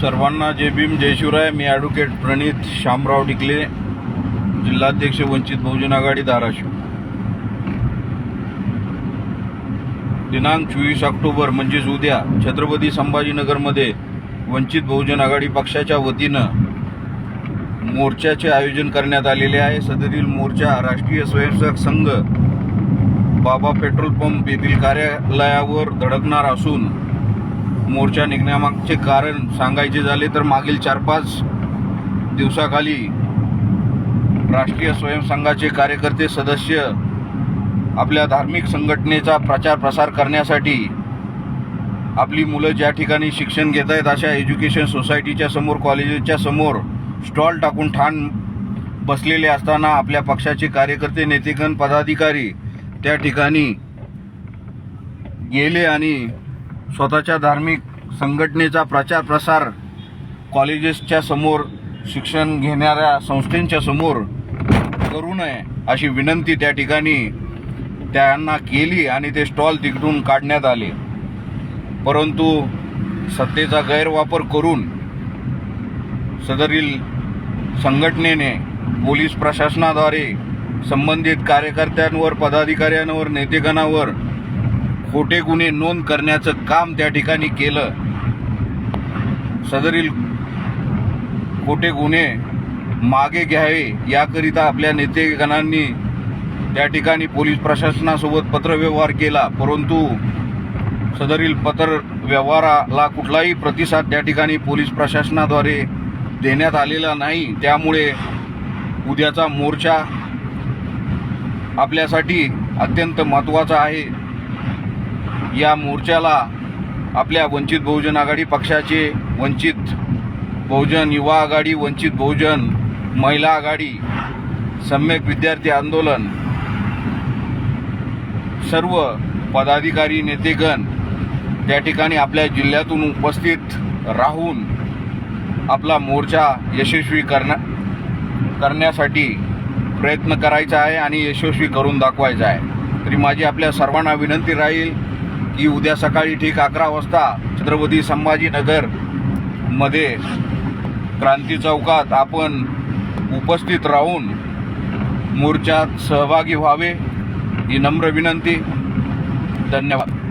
सर्वांना जय भीम जय शिवराय. मी ॲडव्होकेट प्रणित शामराव डिकले जिल्हाध्यक्ष वंचित बहुजन आघाडी धाराशिव. दिनांक चोवीस ऑक्टोबर म्हणजेच उद्या छत्रपती संभाजीनगरमध्ये वंचित बहुजन आघाडी पक्षाच्या वतीनं मोर्चाचे आयोजन करण्यात आलेले आहे. सदरील मोर्चा राष्ट्रीय स्वयंसेवक संघ बाबा पेट्रोल पंप येथील कार्यालयावर धडकणार असून मोर्चा निघण्यामागचे कारण सांगायचे झाले तर मागील चार पाच दिवसाखाली राष्ट्रीय स्वयंसंघाचे कार्यकर्ते सदस्य आपल्या धार्मिक संघटनेचा प्रचार प्रसार करण्यासाठी आपली मुलं ज्या ठिकाणी शिक्षण घेत आहेत अशा एज्युकेशन सोसायटीच्या समोर कॉलेजेसच्या समोर स्टॉल टाकून ठाण बसलेले असताना आपल्या पक्षाचे कार्यकर्ते नेतेगण पदाधिकारी त्या ठिकाणी गेले आणि स्वतःच्या धार्मिक संघटनेचा प्रचार प्रसार कॉलेजेसच्या समोर शिक्षण घेणाऱ्या संस्थेंच्या समोर करू नये अशी विनंती त्या ठिकाणी त्यांना केली आणि ते स्टॉल तिकडून काढण्यात आले. परंतु सत्तेचा गैरवापर करून सदरील संघटनेने पोलीस प्रशासनाद्वारे संबंधित कार्यकर्त्यांवर पदाधिकाऱ्यांवर नेतेगणावर खोटे गुन्हे नोंद करण्याचं काम त्या ठिकाणी केलं. सदरील खोटे गुन्हे मागे घ्यावे याकरिता आपल्या नेतेगणांनी त्या ठिकाणी पोलीस प्रशासनासोबत पत्रव्यवहार केला. परंतु सदरील पत्र व्यवहाराला कुठलाही प्रतिसाद त्या ठिकाणी पोलीस प्रशासनाद्वारे देण्यात आलेला नाही. त्यामुळे उद्याचा मोर्चा आपल्यासाठी अत्यंत महत्त्वाचा आहे. या मोर्चाला आपल्या वंचित बहुजन आघाडी पक्षाचे वंचित बहुजन युवा आघाडी वंचित बहुजन महिला आघाडी सम्यक विद्यार्थी आंदोलन सर्व पदाधिकारी नेतेगण त्या ठिकाणी आपल्या जिल्ह्यातून उपस्थित राहून आपला मोर्चा यशस्वी करण्या करण्यासाठी प्रयत्न करायचा आहे आणि यशस्वी करून दाखवायचा आहे. तरी माझी आपल्या सर्वांना विनंती राहील की उद्या सकाळी ठीक अकरा वाजता छत्रपती संभाजीनगरमध्ये क्रांती चौकात आपण उपस्थित राहून मोर्चात सहभागी व्हावे ही नम्र विनंती. धन्यवाद.